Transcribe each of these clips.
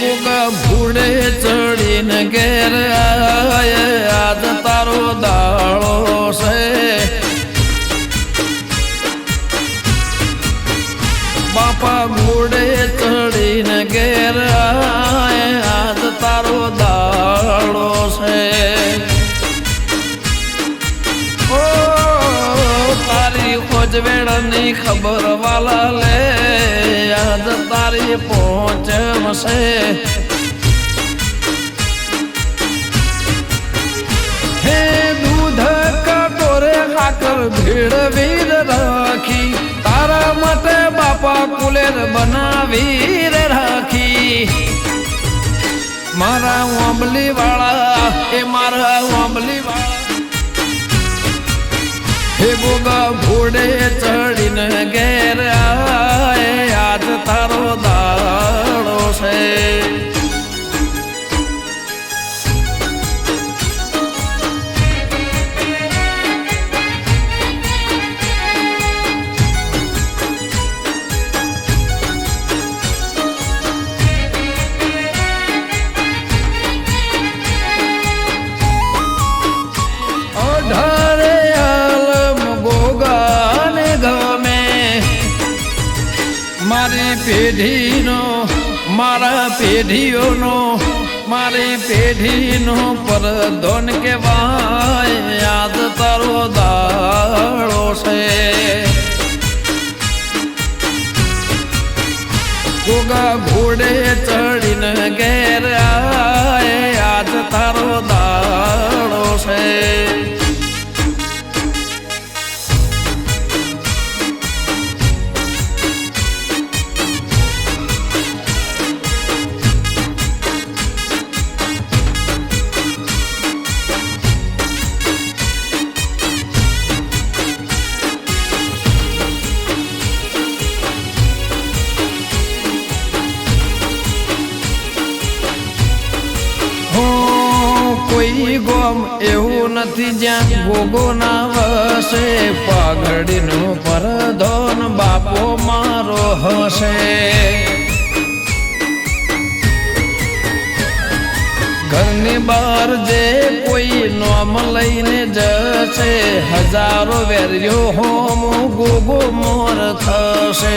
ગોગા ભૂડે ચડીને ઘેર આજ તારો દાળો છે. બાપા ઘોડે ચડીને ઘેર તારી ખબર વાલા લે. યાદ તારી પહોંચશે હે દૂધ કટોરે હાકર ભીડ વીર રાખી. તારા માટે બાપા કુલેર બનાવી રાખી. મારા ઓંબલી વાળા એ મારા ઓંબલી વાળા હે ગોગા ઘોડે ચડીને મારી પેઢીનો, મારા પેઢીઓનો, મારી પેઢીનો પરધોન કહેવાય, યાદ તારો દાળો છે. ગોગા ઘોડે ચડીને ઘેર ગોમ, એવું નથી જ્યાં ગોગો ના વસે પાઘડીનો પરધોન બાપો મારો હશે. ઘરની બહાર જે કોઈ નોમ લઈને જશે, હજારો વેર્યો હોમ ગોગો મોર થશે.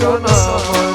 Godmother.